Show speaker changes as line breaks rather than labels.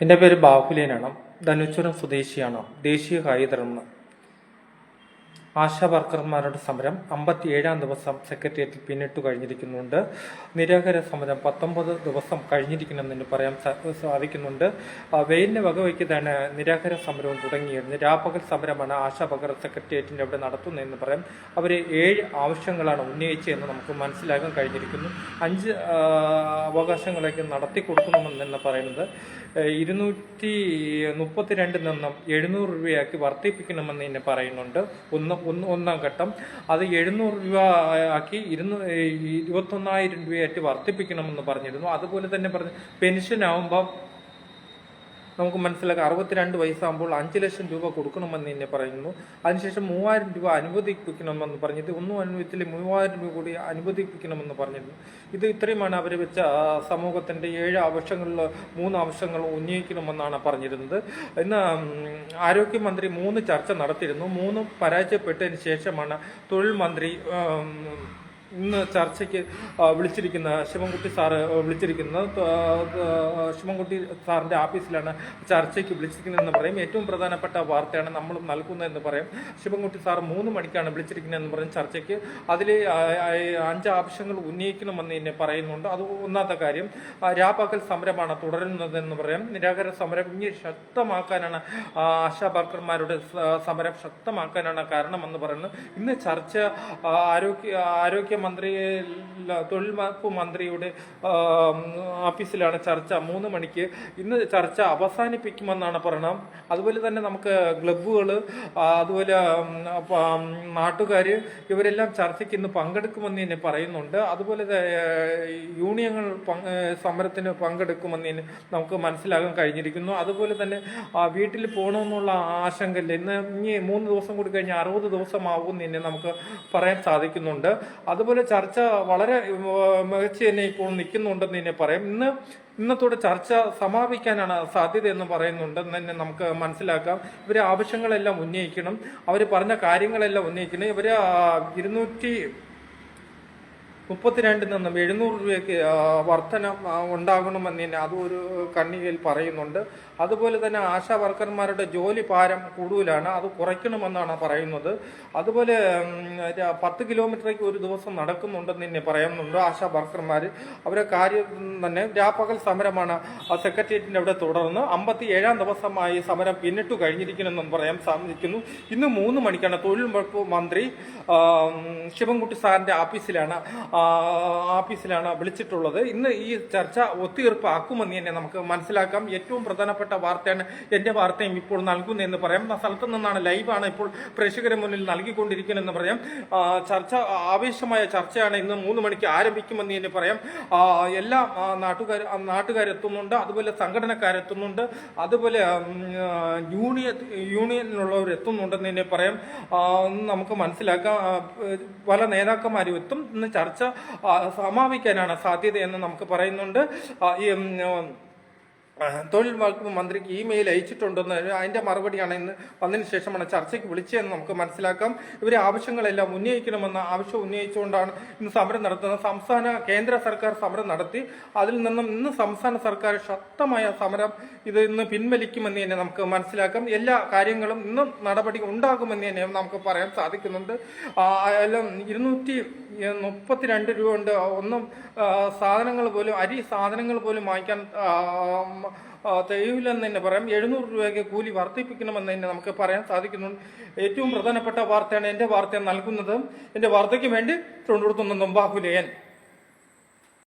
എന്റെ പേര് ബാഹുലേനാണ് ധനുച്ചുരം സ്വദേശിയാണ്. ദേശീയ കായികതരമാണ് ആശാ വർക്കർമാരുടെ സമരം അമ്പത്തിയേഴാം ദിവസം സെക്രട്ടേറിയറ്റിൽ പിന്നിട്ടു കഴിഞ്ഞിരിക്കുന്നുണ്ട്. നിരാകര സമരം പത്തൊമ്പത് ദിവസം കഴിഞ്ഞിരിക്കണമെന്ന് പറയാൻ സാധിക്കുന്നുണ്ട്. വെയിലിന് വകവയ്ക്കുന്നതാണ് നിരാകര സമരവും തുടങ്ങിയിരുന്നത് രാപ്പകൽ സമരമാണ് ആശാ വർക്കർ സെക്രട്ടേറിയറ്റിന്റെ അവിടെ നടത്തുന്നതെന്ന് പറയാം. അവർ ഏഴ് ആവശ്യങ്ങളാണ് ഉന്നയിച്ചതെന്ന് നമുക്ക് മനസ്സിലാക്കാൻ കഴിഞ്ഞിരിക്കുന്നു. അഞ്ച് അവകാശങ്ങളൊക്കെ നടത്തി കൊടുക്കണമെന്നാണ് പറയുന്നത്. ഇരുന്നൂറ്റി മുപ്പത്തിരണ്ടിൽ നിന്നും എഴുന്നൂറ് രൂപയാക്കി വർദ്ധിപ്പിക്കണമെന്ന് തന്നെ പറയുന്നുണ്ട്. ഒന്ന് ഒന്ന് ഒന്നാം ഘട്ടം. അത് എഴുന്നൂറ് രൂപ ആക്കി ഇരുന്നൂ ഇരുപത്തൊന്നായിരം രൂപയായിട്ട് വർദ്ധിപ്പിക്കണമെന്ന് പറഞ്ഞിരുന്നു. അതുപോലെ തന്നെ പറഞ്ഞു പെൻഷൻ ആവുമ്പം നമുക്ക് മനസ്സിലാക്കാം. അറുപത്തിരണ്ട് വയസ്സാകുമ്പോൾ അഞ്ച് ലക്ഷം രൂപ കൊടുക്കണമെന്ന് തന്നെ പറയുന്നു. അതിനുശേഷം മൂവായിരം രൂപ അനുവദിപ്പിക്കണമെന്ന് പറഞ്ഞത് ഒന്നും അനുവദിച്ചില്ല. മൂവായിരം രൂപ കൂടി അനുവദിപ്പിക്കണമെന്ന് പറഞ്ഞിരുന്നു. ഇത് ഇത്രയുമാണ് അവർ വെച്ച സമൂഹത്തിന്റെ ഏഴ് ആവശ്യങ്ങളിൽ മൂന്ന് ആവശ്യങ്ങൾ ഉന്നയിക്കണമെന്നാണ് പറഞ്ഞിരുന്നത്. ഇന്ന് ആരോഗ്യമന്ത്രി മൂന്ന് ചർച്ച നടത്തിയിരുന്നു. മൂന്നും പരാജയപ്പെട്ടതിന് ശേഷമാണ് തൊഴിൽ മന്ത്രി ഇന്ന് ചർച്ചയ്ക്ക് വിളിച്ചിരിക്കുന്ന ശിവൻകുട്ടി സാറ് വിളിച്ചിരിക്കുന്നത്. ശിവൻകുട്ടി സാറിന്റെ ആഫീസിലാണ് ചർച്ചയ്ക്ക് വിളിച്ചിരിക്കുന്നതെന്ന് പറയും. ഏറ്റവും പ്രധാനപ്പെട്ട വാർത്തയാണ് നമ്മൾ നൽകുന്നതെന്ന് പറയും. ശിവൻകുട്ടി സാർ മൂന്ന് മണിക്കാണ് വിളിച്ചിരിക്കുന്നതെന്ന് പറയും ചർച്ചയ്ക്ക്. അതിൽ അഞ്ച് ആവശ്യങ്ങൾ ഉന്നയിക്കണമെന്ന് എന്നെ പറയുന്നുണ്ട്. അത് ഒന്നാമത്തെ കാര്യം രാപ്പാക്കൽ സമരമാണ് തുടരുന്നതെന്ന് പറയാം. നിരാകര സമരം ഇനി ശക്തമാക്കാനാണ് ആശാ വർക്കർമാരുടെ സമരം ശക്തമാക്കാനാണ് കാരണമെന്ന് പറയുന്നത്. ഇന്ന് ചർച്ച ആരോഗ്യ ആരോഗ്യ ആരോഗ്യമന്ത്രി തൊഴിൽ വകുപ്പ് മന്ത്രിയുടെ ഓഫീസിലാണ് ചർച്ച. മൂന്ന് മണിക്ക് ഇന്ന് ചർച്ച അവസാനിപ്പിക്കുമെന്നാണ് പറയണം. അതുപോലെ തന്നെ നമുക്ക് ക്ലബ്ബുകൾ അതുപോലെ നാട്ടുകാർ ഇവരെല്ലാം ചർച്ചയ്ക്ക് ഇന്ന് പങ്കെടുക്കുമെന്ന് തന്നെ പറയുന്നുണ്ട്. അതുപോലെ യൂണിയനുകൾ സമരത്തിന് പങ്കെടുക്കുമെന്ന് നമുക്ക് മനസ്സിലാകാൻ കഴിഞ്ഞിരിക്കുന്നു. അതുപോലെ തന്നെ വീട്ടിൽ പോകണമെന്നുള്ള ആശങ്ക ഇന്ന് ഇനി മൂന്ന് ദിവസം കൂടി കഴിഞ്ഞാൽ അറുപത് ദിവസമാവും തന്നെ നമുക്ക് പറയാൻ സാധിക്കുന്നുണ്ട്. അതുപോലെ ചർച്ച വളരെ മികച്ച തന്നെ ഇപ്പോൾ നിൽക്കുന്നുണ്ടെന്ന് തന്നെ പറയാം. ഇന്ന് ഇന്നത്തോടെ ചർച്ച സമാപിക്കാനാണ് സാധ്യത എന്ന് പറയുന്നുണ്ട്. എന്ന് തന്നെ നമുക്ക് മനസ്സിലാക്കാം. ഇവരെ ആവശ്യങ്ങളെല്ലാം ഉന്നയിക്കണം. അവർ പറഞ്ഞ കാര്യങ്ങളെല്ലാം ഉന്നയിക്കണം. ഇവർ ഇരുന്നൂറ്റി മുപ്പത്തിരണ്ടിൽ നിന്നും എഴുന്നൂറ് രൂപയ്ക്ക് വർധന ഉണ്ടാകണമെന്ന് അതും ഒരു കണ്ണികയിൽ പറയുന്നുണ്ട്. അതുപോലെ തന്നെ ആശാ വർക്കർമാരുടെ ജോലി ഭാരം കൂടുതലാണ് അത് കുറയ്ക്കണമെന്നാണ് പറയുന്നത്. അതുപോലെ പത്ത് കിലോമീറ്ററേക്ക് ഒരു ദിവസം നടക്കുന്നുണ്ടെന്ന് തന്നെ പറയുന്നുണ്ട് ആശാ വർക്കർമാർ. അവരെ കാര്യം തന്നെ രാപ്പകൽ സമരമാണ് സെക്രട്ടേറിയറ്റിന്റെ അവിടെ തുടർന്ന് അമ്പത്തി ഏഴാം ദിവസമായി സമരം പിന്നിട്ടു കഴിഞ്ഞിരിക്കണമെന്നും പറയാൻ സാധിക്കുന്നു. ഇന്ന് മൂന്ന് മണിക്കാണ് തൊഴിൽ വകുപ്പ് മന്ത്രി ശിവൻകുട്ടി സാറിന്റെ ഓഫീസിലാണ് ഓഫീസിലാണ് വിളിച്ചിട്ടുള്ളത്. ഇന്ന് ഈ ചർച്ച ഒത്തുതീർപ്പാക്കുമെന്ന് തന്നെ നമുക്ക് മനസ്സിലാക്കാം. ഏറ്റവും പ്രധാനപ്പെട്ട വാർത്തയാണ് എന്റെ വാർത്തയും ഇപ്പോൾ നൽകുന്നതെന്ന് പറയാം. സ്ഥലത്ത് നിന്നാണ് ലൈവാണ് ഇപ്പോൾ പ്രേക്ഷകരെ മുന്നിൽ നൽകിക്കൊണ്ടിരിക്കുന്നതെന്ന് പറയാം. ചർച്ച ആവേശമായ ചർച്ചയാണ് ഇന്ന് മൂന്ന് മണിക്ക് ആരംഭിക്കുമെന്ന് തന്നെ പറയാം. എല്ലാ നാട്ടുകാർ നാട്ടുകാരെത്തുന്നുണ്ട്. അതുപോലെ സംഘടനക്കാരെത്തുന്നുണ്ട്. അതുപോലെ യൂണിയൻ യൂണിയനിലുള്ളവർ എത്തുന്നുണ്ടെന്ന് തന്നെ പറയാം. നമുക്ക് മനസ്സിലാക്കാം. പല നേതാക്കന്മാരും എത്തും. ഇന്ന് ചർച്ച സമാപിക്കാനാണ് സാധ്യതയെന്ന് നമുക്ക് പറയുന്നുണ്ട്. ഈ തൊഴിൽ വകുപ്പ് മന്ത്രിക്ക് ഇമെയിൽ അയച്ചിട്ടുണ്ടെന്ന് അതിന്റെ മറുപടിയാണ് ഇന്ന് വന്നതിന് ശേഷമാണ് ചർച്ചയ്ക്ക് വിളിച്ചതെന്ന് നമുക്ക് മനസ്സിലാക്കാം. ഇവരെ ആവശ്യങ്ങളെല്ലാം ഉന്നയിക്കണമെന്ന ആവശ്യം ഉന്നയിച്ചുകൊണ്ടാണ് ഇന്ന് സമരം നടത്തുന്നത്. സംസ്ഥാന കേന്ദ്ര സർക്കാർ സമരം നടത്തി. അതിൽ നിന്നും ഇന്ന് സംസ്ഥാന സർക്കാർ ശക്തമായ സമരം ഇത് ഇന്ന് പിൻവലിക്കുമെന്ന് തന്നെ നമുക്ക് മനസ്സിലാക്കാം. എല്ലാ കാര്യങ്ങളും ഇന്നും നടപടി ഉണ്ടാകുമെന്ന് തന്നെ നമുക്ക് പറയാൻ സാധിക്കുന്നുണ്ട്. എല്ലാം ഇരുന്നൂറ്റി മുപ്പത്തിരണ്ട് രൂപ കൊണ്ട് ഒന്നും സാധനങ്ങൾ പോലും അരി സാധനങ്ങൾ പോലും വാങ്ങിക്കാൻ തികയില്ലെന്ന് തന്നെ പറയാം. എഴുന്നൂറ് രൂപയ്ക്ക് കൂലി വർദ്ധിപ്പിക്കണമെന്ന് തന്നെ നമുക്ക് പറയാൻ സാധിക്കുന്നുണ്ട്. ഏറ്റവും പ്രധാനപ്പെട്ട വാർത്തയാണ് എന്റെ വാർത്ത നൽകുന്നത്. എന്റെ വാർത്തയ്ക്ക് വേണ്ടി തൊണ്ടുകൊടുത്തുനിന്നും ബാഹുലയൻ.